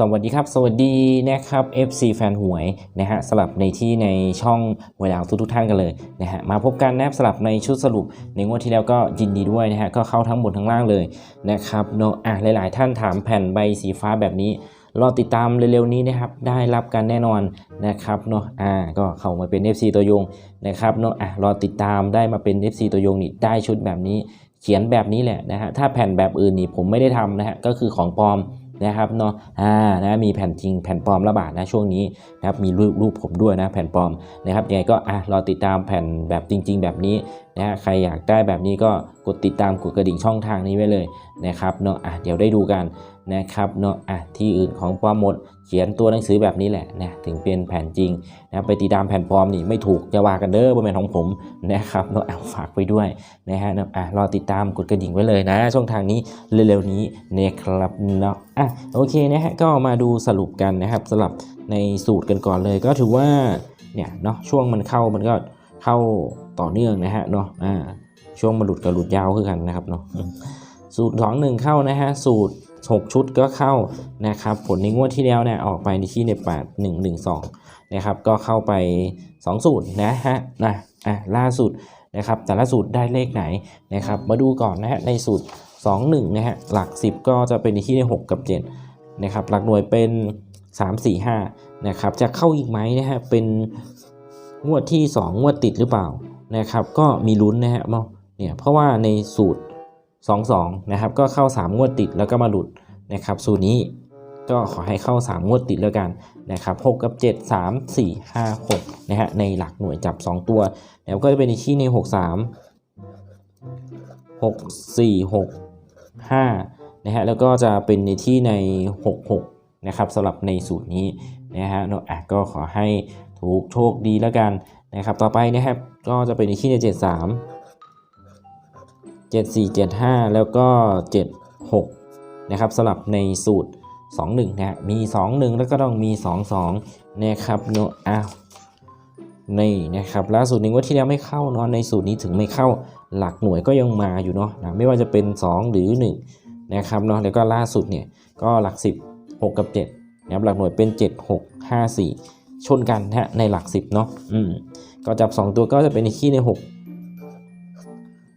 สวัสดีครับ สวัสดีนะครับ FC แฟนหวยนะฮะสลับในที่ในช่องหวยดาทุกทุกท่านกันเลยนะฮะมาพบกันนะครับสลับในชุดสรุปในงวดที่แล้วก็ยินดีด้วยนะฮะก็เข้าทั้งบนทั้งล่างเลยนะครับเนาะอะหลาย ๆ ท่านถามแผ่นใบสีฟ้าแบบนี้ รอติดตามเร็วๆนี้นะครับได้รับกันแน่นอนนะครับเนาะอ่าก็เข้ามาเป็น FC ตัวยงนะครับเนาะอะรอติดตามได้มาเป็น FC ตัวยงนี่ได้ชุดแบบนี้ เขียนแบบนี้แหละนะฮะถ้าแผ่นแบบอื่นนี่ผมไม่ได้ทำนะฮะก็คือของปลอมนะครับเนาะอ่านะมีแผ่นจริงแผ่นปลอมระบาดนะช่วงนี้นะครับมีรูปรูปผมด้วยนะแผ่นปลอมนะครับยังไงก็อะรอติดตามแผ่นแบบจริง ๆ แบบนี้นะฮะใครอยากได้แบบนี้ก็กดติดตามกดกระดิ่งช่องทางนี้ไว้เลยนะครับเนาะอะเดี๋ยวได้ดูกัน นะครับเนาะอะที่อื่นของปลอมหมด เขียนตัวหนังสือแบบนี้แหละนะถึงเป็นแผ่นจริงนะไปติดตามแผ่นปลอมนี่ไม่ถูกจะว่ากันเด้อบนแผ่นของผมนะครับเนาะอะฝากไปด้วยนะฮะเนาะอะรอติดตามกดกระดิ่งไว้เลยนะ ช่องทางนี้เร็วๆนี้นะครับเนาะอะโอเคนะฮะก็มาดูสรุปกันนะครับสลับในสูตรกันก่อนเลย ก็ถือว่าเนี่ยเนาะช่วงมันเข้ามันก็เข้าต่อเนื่องนะฮะเนาะอ่าช่วงมันหลุดกับหลุดยาวคือกันนะครับเนาะสูตรสองหนึ่งเข้านะฮะสูตร 6 ชุดก็เข้านะครับผลในงวดที่แล้วเนี่ยออกไปในที่ใน8 1 1 2นะครับก็เข้าไป2สูตรนะฮะนะอะล่าสุดนะครับแต่ละสูตรได้เลขไหนนะครับมาดูก่อนนะฮะในสูตร 2 1นะฮะหลัก 10 ก็จะเป็นในที่ใน 6 กับ7นะครับหลักหน่วยเป็น 3 4 5นะครับจะเข้าอีกไหมนะฮะเป็นงวดที่ 2 งวดติดหรือเปล่านะครับก็มีลุ้นนะฮะเนี่ยเพราะว่าในสูตร 2-2นะครับก็เข้า 3 งวดติดแล้วก็มาหลุดนะครับสูตรนี้ก็ขอให้เข้า 3 งวดติดแล้วกันนะครับ6กับ 7 3 4 5 6นะฮะในหลักหน่วยจับ 2 ตัวแล้วก็จะเป็นในที่ใน6 3 6 4 6 5นะฮะแล้วก็จะเป็นในที่ใน 6 6นะครับสำหรับในสูตรนี้นะฮะเนาะอะก็ขอให้ถูกโชคดีแล้วกันนะครับต่อไปนะครับก็จะเป็นในที่ใน 7 3 7 4 7 5 แล้วก็ 7 6 นะครับสลับในสูตร 2 1นะมี 2 1 แล้วก็ต้องมี 2 2 นะครับโนอ้าวนี่นะครับล่าสุดหนี้ว่าที่แล้วไม่เข้าเนาะในสูตรนี้ถึงไม่เข้าหลักหน่วยก็ยังมาอยู่เนาะนะไม่ว่าจะเป็น 2 หรือ 1 นะครับเนาะแล้วก็ล่าสุดเนี่ยก็หลัก 10 6 กับ7นะครับหลักหน่วยเป็น 7 6 5 4 ชนกันนะในหลัก 10เนาะอืมก็จับ 2 ตัวก็จะเป็นในที่ใน 6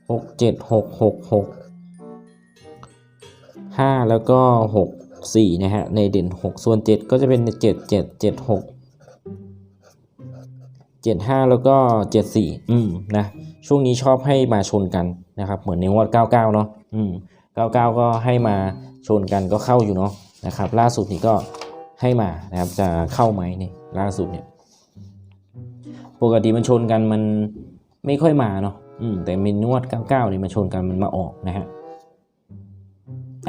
หกเจ็ดหกหกหกห้าแล้วก็หกสี่นะฮะในเด่นหกส่วนเจ็ดก็จะเป็นเจ็ดเจ็ดเจ็ดหกเจ็ดห้าแล้วก็เจ็ดสี่อืมนะช่วงนี้ชอบให้มาชนกันนะครับ เหมือนในงวดเก้าเก้าเนาะอืมเก้าเก้าก็ให้มาชนกันก็เข้าอยู่เนาะนะครับ ล่าสุดนี่ก็ให้มานะครับจะเข้าไหมนี่ล่าสุดเนี่ยปกติมันชนกันมันไม่ค่อยมาเนาะ อืมแต่มีนวด99นี่มาชนกันมันมาออกนะฮะ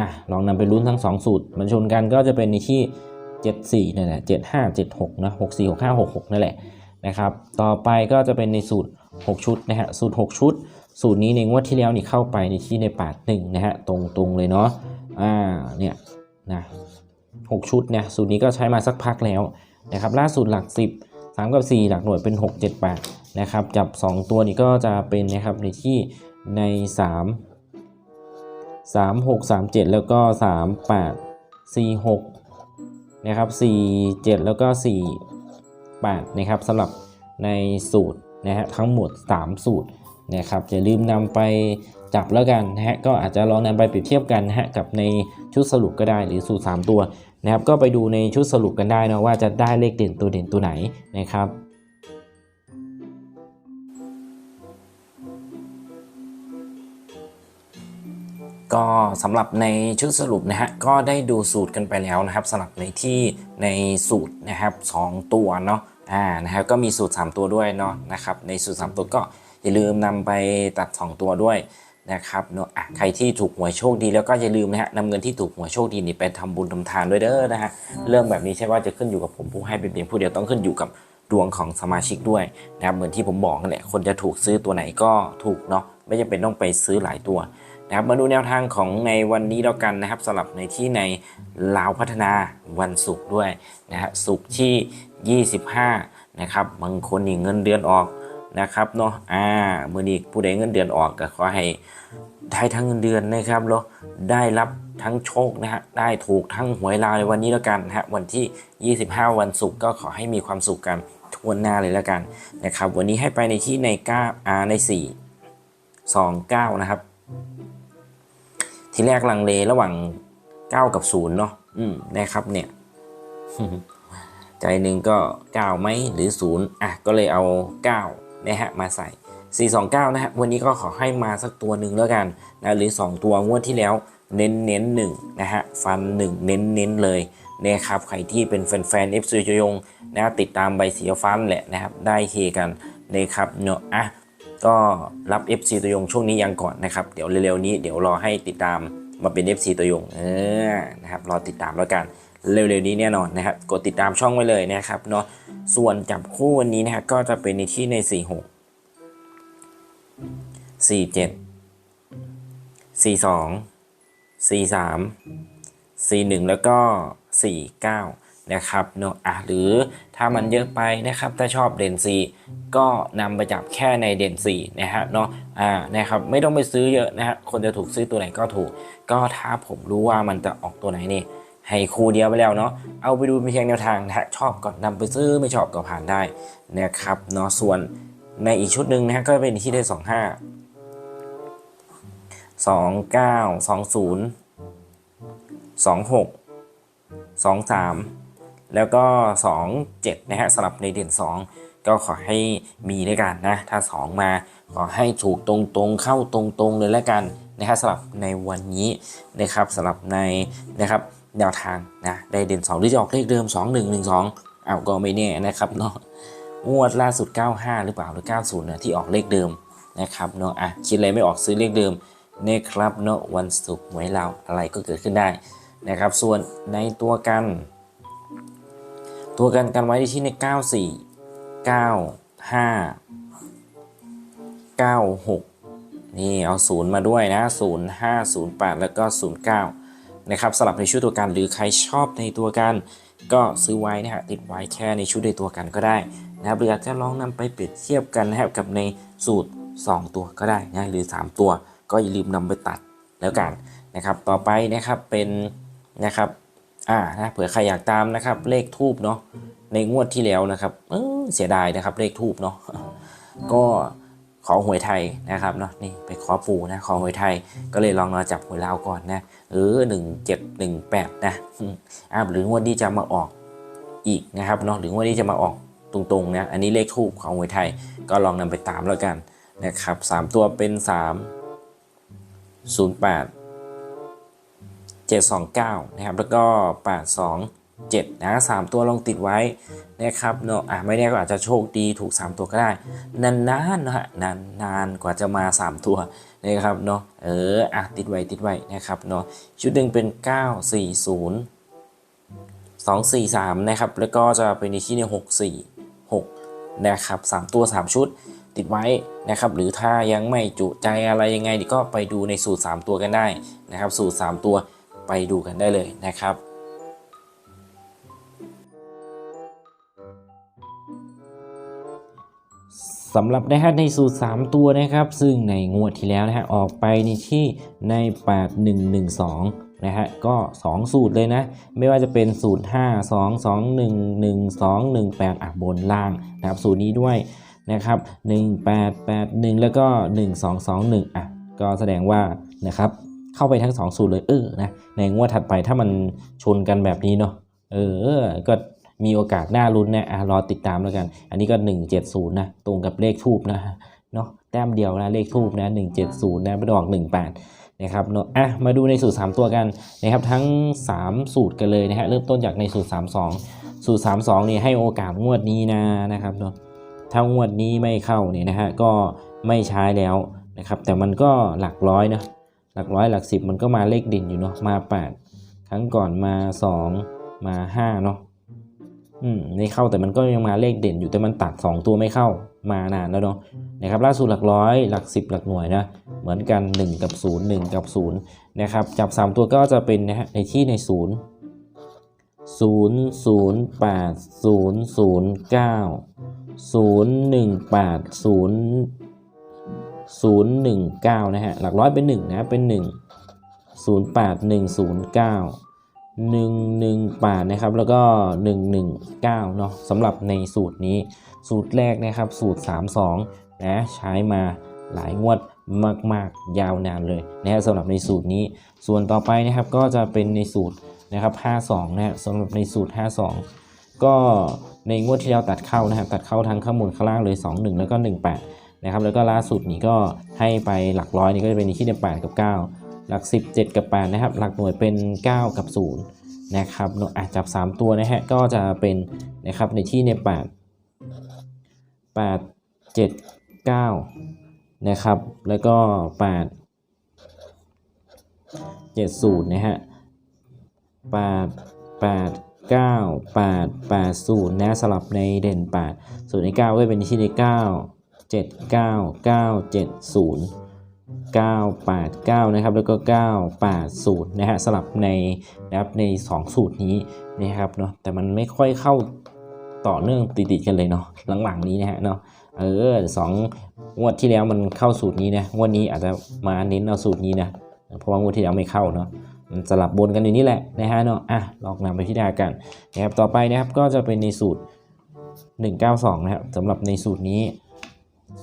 อะลองนำไปลุ้นทั้ง 2 สูตรมันชนกันก็จะเป็นในที่ 74นั่นแหละ75 76นะ64 65 66นั่นแหละนะครับต่อไปก็จะเป็นในสูตร 6 ชุดนะฮะสูตร 6 ชุด สูตรนี้ในงวดที่แล้วนี่เข้าไปในที่ใน81นะฮะตรงๆเลยเนาะอ่าเนี่ยนะ6ชุดเนี่ยสูตรนี้ก็ใช้มาสักพักแล้วนะครับล่าสุดหลัก 10 3 กับ 4 หลักหน่วยเป็น 6 7 8 นะครับ จับ 2 ตัวนี้ก็จะเป็นนะครับในที่ใน 3 3 6 3 7 แล้วก็ 3 8 4 6 นะครับ 4 7 แล้วก็ 4 8 นะครับสำหรับในสูตรนะฮะทั้งหมด 3 สูตรนะครับอย่าลืมนำไปจับแล้วกันนะฮะก็อาจจะลองนำไปเปรียบเทียบกันนะฮะกับในชุดสรุปก็ได้หรือสูตร 3 ตัว นะครับก็ไปดูในชุดสรุปกันได้นะว่าจะได้เลขเด่นตัวเด่นตัวไหนนะครับก็สำหรับในชุดสรุปนะฮะก็ได้ดูสูตรกันไปแล้วนะครับสำหรับในที่ในสูตรนะครับ2ตัวเนาะอ่านะครับก็มีสูตร 3 ตัวด้วยเนาะนะครับในสูตร 3 ตัวก็อย่าลืมนำไปตัด 2 ตัวด้วย นะครับเนาะอะใครที่ถูกหวยโชคดีแล้วก็อย่าลืมนะฮะนำเงินที่ถูกหวยโชคดีนี่ไปทำบุญทำทานด้วยเด้อนะฮะเรื่องแบบนี้ใช่ว่าจะขึ้นอยู่กับผมผู้ให้เป็นเพียงผู้เดียวต้องขึ้นอยู่กับดวงของสมาชิกด้วยนะครับเหมือนที่ผมบอกนั่นแหละคนจะถูกซื้อตัวไหนก็ถูกเนาะไม่จำเป็นต้องไปซื้อหลายตัวนะครับมาดูแนวทางของในวันนี้แล้วกันนะครับสำหรับในที่ในลาวพัฒนาวันศุกร์ด้วยนะฮะศุกร์ที่ 25นะครับบางคนนี่เงินเดือนออก นะครับเนาะอ่ามื่อนี้ผู้ใดเงินเดือนออกก็ขอให้ได้ทั้งเงินเดือนนะครับแล้วได้รับทั้งโชคนะฮะได้ถูกทั้งหวยลาวในวันนี้แล้วกันนะฮะวันที่ 25 วันศุกร์ก็ขอให้มีความสุขกันทวนหน้าเลยแล้วกันนะครับ วันนี้ให้ไปในที่ใน9อ่าใน 4 2 9 นะครับ ทีแรกลังเลระหว่าง 9 กับ0เนาะอืมนะครับเนี่ยใจหนึ่งก็ 9 ไหมหรือ 0 อะ ก็เลยเอา 9 นะฮะมาใส่ 429 นะฮะวันนี้ก็ขอให้มาสักตัวหนึ่งแล้วกันนะหรือ 2 ตัวงวดที่แล้วเน้นเน้นหนึ่งนะฮะฟัน1เน้นเน้นเลยนะครับใครที่เป็นแฟนๆ FC จยงนะติดตามใบสีฟ้าแหละนะครับได้เฮกันนะครับเนาะอะก็รับ FC ตัวยงช่วงนี้ยังก่อนนะครับ เดี๋ยวเร็วๆนี้เดี๋ยวรอให้ติดตามมาเป็น FC ตัวยงเออนะครับรอติดตามแล้วกัน เร็วๆนี้แน่นอนนะครับ กดติดตามช่องไว้เลยนะครับเนาะส่วนจับคู่วันนี้นะฮะก็จะเป็นในที่ใน 46 47 42 43 41 แล้วก็ 49 นะครับเนาะอะหรือถ้ามันเยอะไปนะครับ ถ้าชอบเด่น4ก็นำไปจับแค่ในเด่น4นะฮะเนาะอ่านะครับไม่ต้องไปซื้อเยอะนะฮะคนจะถูกซื้อตัวไหนก็ถูก ก็ถ้าผมรู้ว่ามันจะออกตัวไหนนี่ ให้คู่เดียวไปแล้วเนาะเอาไปดูเพียงแนวทางนะฮะชอบก็นำไปซื้อไม่ชอบก็ผ่านได้นะครับเนาะส่วนในอีกชุดหนึ่งนะฮะก็เป็นที่ได้สองห้าสองเก้าสองศูนย์สองหกสองสามแล้วก็สองเจ็ดนะฮะสลับในเด่นสองก็ขอให้มีด้วยกันนะ ถ้าสองมาขอให้ถูกตรงๆ เข้าตรงๆ เลยแล้วกันนะฮะสำหรับในวันนี้นะครับสำหรับในนะครับ แนวทางนะได้เด่น2หรือจะออกเลขเดิม 2 1 1 2อ้าวก็ไม่แน่นะครับเนาะงวดล่าสุด 95 หรือเปล่าหรือ 90นะที่ออกเลขเดิมนะครับเนาะอะคิดอะไรไม่ออกซื้อเลขเดิมนะครับเนาะวันศุกร์หวยเราอะไรก็เกิดขึ้นได้นะครับ ส่วนในตัวกัน ตัวกันกันไว้ที่ใน 94 95 96 นี่เอา0มาด้วยนะ 0 5 0 8 แล้วก็ 09 นะครับสลับในชุดตัวกันหรือใครชอบในตัวกัน ก็ซื้อไว้นะฮะติดไว้แค่ในชุดในตัวกันก็ได้นะครับหรืออาจจะลองนำไปเปรียบเทียบกันนะครับกับในสูตร 2 ตัวก็ได้นะหรือ 3 ตัว ก็อย่าลืมนำไปตัดแล้วกันนะครับ ต่อไปนะครับเป็นนะครับอ่านะเผื่อใครอยากตามนะครับ เลขทูบเนาะในงวดที่แล้วนะครับเออเสียดายนะครับเลขทูบเนาะก็ ขอหวยไทยนะครับเนาะนี่ไปขอปู่นะขอหวยไทย ก็เลยลองมาจับหวยลาวก่อนนะเออหนึ่งเจ็ดหนึ่งแปดนะอืมอ่าหรืองวดนี้จะมาออกอีกนะครับเนาะหรืองวดนี้จะมาออกตรงๆนะอันนี้เลขทูบของหวยไทยก็ลองนำไปตามแล้วกันนะครับสามตัวเป็นสามศูนย์แปดเจ็ดสองเก้านะครับแล้วก็แปดสอง เจ็ดนะสามตัวลองติดไว้นะครับเนาะอะไม่แน่ก็อาจจะโชคดีถูก 3 ตัวก็ได้ นานๆนะฮะนานๆกว่าจะมา 3 ตัวนะครับเนาะเอออะติดไว้ติดไว้นะครับเนาะชุดหนึ่งเป็น 9 4 0 2 4 3นะครับแล้วก็จะเป็นในที่ใน6 4 6นะครับ3ตัว 3 ชุดติดไว้นะครับหรือถ้ายังไม่จุใจอะไรยังไงก็ไปดูในสูตร 3 ตัวกันได้นะครับ สูตร 3 ตัวไปดูกันได้เลยนะครับ สำหรับนะฮะในสูตร 3 ตัวนะครับ ซึ่งในงวดที่แล้วนะฮะออกไปในที่ใน 8112 นะฮะก็ 2 สูตรเลยนะ ไม่ว่าจะเป็นสูตร 5 2 2 1 1 2 1 8 อะบนล่างนะครับสูตรนี้ด้วยนะครับ 1881 แล้วก็ 1221 อะก็แสดงว่านะครับเข้าไปทั้ง 2 สูตรเลยเออนะในงวดถัดไปถ้ามันชนกันแบบนี้เนาะเออก็ มีโอกาสน่าลุ้นนะอะรอติดตามแล้วกัน อันนี้ก็ 170นะตรงกับเลขทูบนะเนาะแต้มเดียวนะเลขทูบนะ170นะไม่ดอก18นะครับเนาะอะมาดูในสูตร 3 ตัวกันนะครับทั้ง 3 สูตรกันเลยนะฮะเริ่มต้นจากในสูตร 32 สูตร 32นี่ให้โอกาสงวดนี้นะนะครับเนาะถ้างวดนี้ไม่เข้าเนี่ยนะฮะก็ไม่ใช้แล้วนะครับแต่มันก็หลักร้อยนะหลักร้อยหลักสิบมันก็มาเลขด่นอยู่เนาะมา 8 ครั้งก่อนมา 2 มา5เนาะ อืมไม่เข้าแต่มันก็ยังมาเลขเด่นอยู่แต่มันตัด 2 ตัวไม่เข้ามานานแล้วเนาะนะครับล่าสุดหลักร้อยหลัก 10 หลักหน่วยนะเหมือนกัน 1 กับ 0 1 กับ0นะครับจับ 3 ตัวก็จะเป็นนะฮะในที่ใน 0 0 0 8 0 0 9ศูนย์หนึ่งแปดศูนย์ศูนย์หนึ่งเก้านะฮะหลักร้อยเป็นหนึ่งนะเป็นหนึ่งศูนย์ แปดหนึ่งหนึ่งแปดนะครับแล้วก็หนึ่งหนึ่งเก้าเนาะสำหรับในสูตรนี้สูตรแรกนะครับสูตร 32นะใช้มาหลายงวดมาก ๆ ยาวนานเลยนะฮะสำหรับในสูตรนี้ ส่วนต่อไปนะครับก็จะเป็นในสูตรนะครับ52นะฮะสำหรับในสูตร 52 ก็ในงวดที่แล้วตัดเข้านะครับตัดเข้าทั้งข้างบนข้างล่างเลย 21 แล้วก็ 18นะครับแล้วก็ล่าสุดนี้ก็ให้ไปหลักร้อยนี่ก็จะเป็นในที่8กับ 9 หลัก 10 7 กับ 8 นะครับ หลักหน่วยเป็น 9 กับ 0 นะครับเนอะอะจับ 3 ตัวนะฮะก็จะเป็นนะครับในที่ใน 8 8 7 9 นะครับ แล้วก็ 8 7 0 นะฮะ 8 8 9 8 8 0 นะสลับในเด่น 8 ส่วนใน 9 ก็เป็นที่ใน 9 7 9 9 7 0 989 นะครับ แล้วก็ 980 นะฮะสลับในนะครับใน 2 สูตรนี้นะครับเนาะแต่มันไม่ค่อยเข้าต่อเนื่องติดๆกันเลยเนาะหลังๆนี้นะฮะเนาะเออสองงวดที่แล้วมันเข้าสูตรนี้นะงวดนี้อาจจะมาเน้นเอาสูตรนี้นะเพราะว่างวดที่แล้วไม่เข้าเนาะมันสลับบนกันอยู่นี่แหละนะฮะเนาะอะลองนำไปพิจารณากันนะครับต่อไปนะครับก็จะเป็นในสูตร 192 นะครับสำหรับในสูตรนี้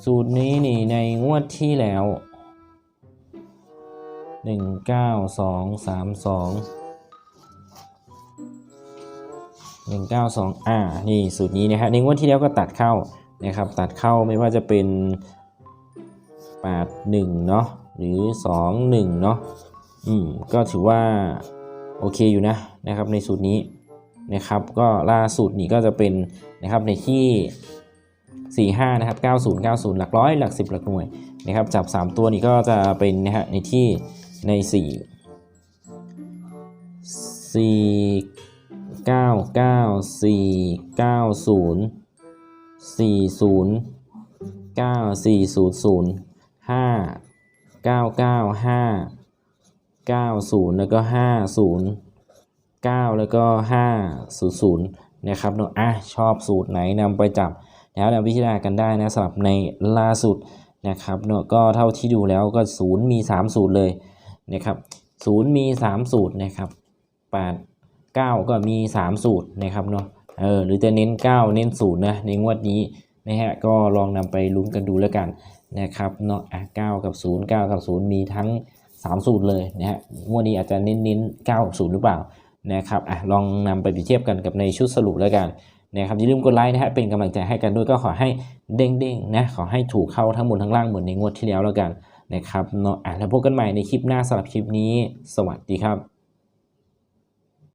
สูตรนี้นี่ในงวดที่แล้ว หนึ่งเก้าสองสามสองหนึ่งเก้าสองอ่า นี่สูตรนี้นะฮะในงวดที่แล้วก็ตัดเข้านะครับ ตัดเข้าไม่ว่าจะเป็นแปดหนึ่งเนาะ หรือสองหนึ่งเนาะ อืม ก็ถือว่า โอเคอยู่นะนะครับในสูตรนี้นะครับ ก็ล่าสุดนี้ก็จะเป็นนะครับในที่ 45 นะครับ 90 90 หลักร้อย หลัก 10 หลักหน่วยนะครับ จับ 3 ตัวนี้ก็จะเป็นนะฮะในที่ ใน 4 4 9 9 4 9 0 4 0 9 4 0 0 5 9 9 5 9 0 แล้วก็ 5 0 9 แล้วก็ 5 0 0 นะครับเนอะอะชอบสูตรไหนนำไปจับแล้วนำพิจารณากันได้นะสำหรับในล่าสุดนะครับเนอะก็เท่าที่ดูแล้วก็ศูนย์มี 3 สูตรเลย นะครับศูนย์มี 3 สูตรนะครับ8 9 ก็มี 3 สูตรนะครับเนาะเออหรือจะเน้น 9 เน้น0นะในงวดนี้นะฮะก็ลองนำไปลุ้นกันดูแล้วกันนะครับเนาะอะ9กับ 0 9 กับ 0 มีทั้ง 3 สูตรเลยนะฮะงวดนี้อาจจะเน้นเน้น9กับ0หรือเปล่านะครับอะลองนำไปเปรียบเทียบกันกับในชุดสรุปแล้วกันนะครับอย่าลืมกดไลค์นะฮะเป็นกำลังใจให้กันด้วยก็ขอให้เด้งๆนะขอให้ถูกเข้าทั้งบนทั้งล่างเหมือนในงวดที่แล้วแล้วกัน นะครับเนาะอะแล้วพบกันใหม่ในคลิปหน้าสำหรับคลิปนี้ สวัสดีครับ